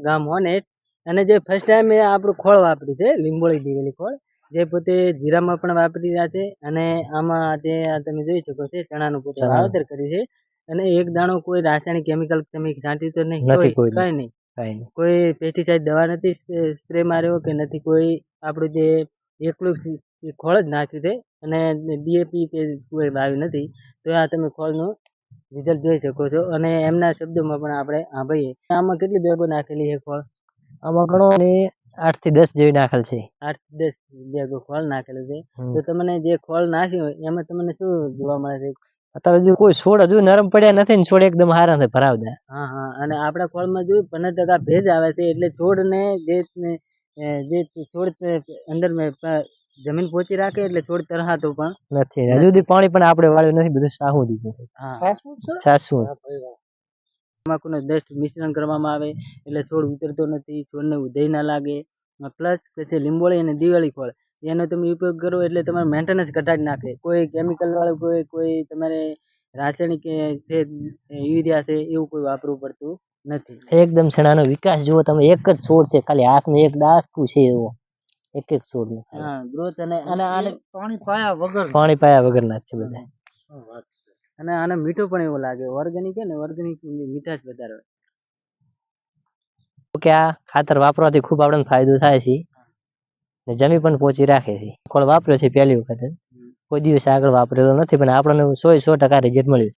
ગામ હોનેટ અને જે ફર્સ્ટ ટાઈમ એ આપણું ખોળ વાપર્યું છે લીંબોળી દિવેલી ખોળ. જે પોતે જીરામાં પણ વાપરી રહ્યા છે અને આમાં જે તમે જોઈ શકો છો ચણાનું પોતે વાવેતર કર્યું છે. અને એક દાણો કોઈ રાસાયણિક કેમિકલ તમે છાંટ્યું તો નહીં નથી કોઈ કોઈ કઈ નહીં. કોઈ પેસ્ટિસાઇડ દવા નથી સ્પ્રે માર્યો કે નથી કોઈ આપણું જે એકલું ખોળ જ નાખ્યું છે. અને ડીએપી કે કોઈ વાવ્યું નથી. તો આ તમે ખોળનું રિઝલ્ટ જોઈ શકો છો. અને એમના શબ્દોમાં પણ આપણે સાંભળીએ આમાં કેટલી બેગો નાખેલી છે ખોળ આમાં ઘણો ને આઠથી દસ જેવી નાખેલ છે. આઠ દસ બેગો ખોળ નાખેલું છે. તો તમને જે ખોળ નાખ્યું હોય એમાં તમને શું જોવા મળે છે? અત્યારે હજુ કોઈ છોડ હજુ નરમ પડ્યા નથી ને છોડ એકદમ સારા છે ભરાવદા હા હા. અને આપણા ખોળમાં જોયું પંદર ટકા ભેજ આવે છે એટલે છોડને જે ને, જે છોડ અંદર મેં જમીન પોચી રાખે એટલે છોડ તરહાતો પણ નથી. હજુ સુધી પાણી પણ આપણે વાળ્યું નથી બધું સાહુ દીધું સાસુ તમાકુનું દસ્ટ મિશ્રણ કરવામાં આવે એટલે છોડ ઉતરતો નથી છોડને ઉધઈ ના લાગે. પ્લસ પછી લીંબોળી અને દિવાળી ફળ એનો તમે ઉપયોગ કરો એટલે તમારે મેન્ટેનન્સ ઘટાડી નાખે. કોઈ કેમિકલ વાળું કોઈ કોઈ તમારે રાસાયણિક છે યુરિયા છે એવું કોઈ વાપરવું પડતું નથી. એકદમ શેણાનો વિકાસ. જુઓ તમે એક જ છોડ છે ખાલી હાથમાં એક ડાકું છે એવો. એક એક છોડ હા ગ્રોથ અને અને આને પાણી પાયા વગર. પાણી પાયા વગર ના છે બધા. અને આને મીઠું પણ એવું લાગે. ઓર્ગેનિક છે ને ઓર્ગેનિક મીઠાશ વધારે હોય. કે આ ખાતર વાપરવાથી ખૂબ આપણને ફાયદો થાય છે. ને જમી પણ પહોંચી રાખે છે. ખોળ વાપર્યો છે પહેલી વખત. કોઈ દિવસ આગળ વાપરેલો નથી પણ આપણને સો સો ટકા રિઝલ્ટ મળ્યું છે.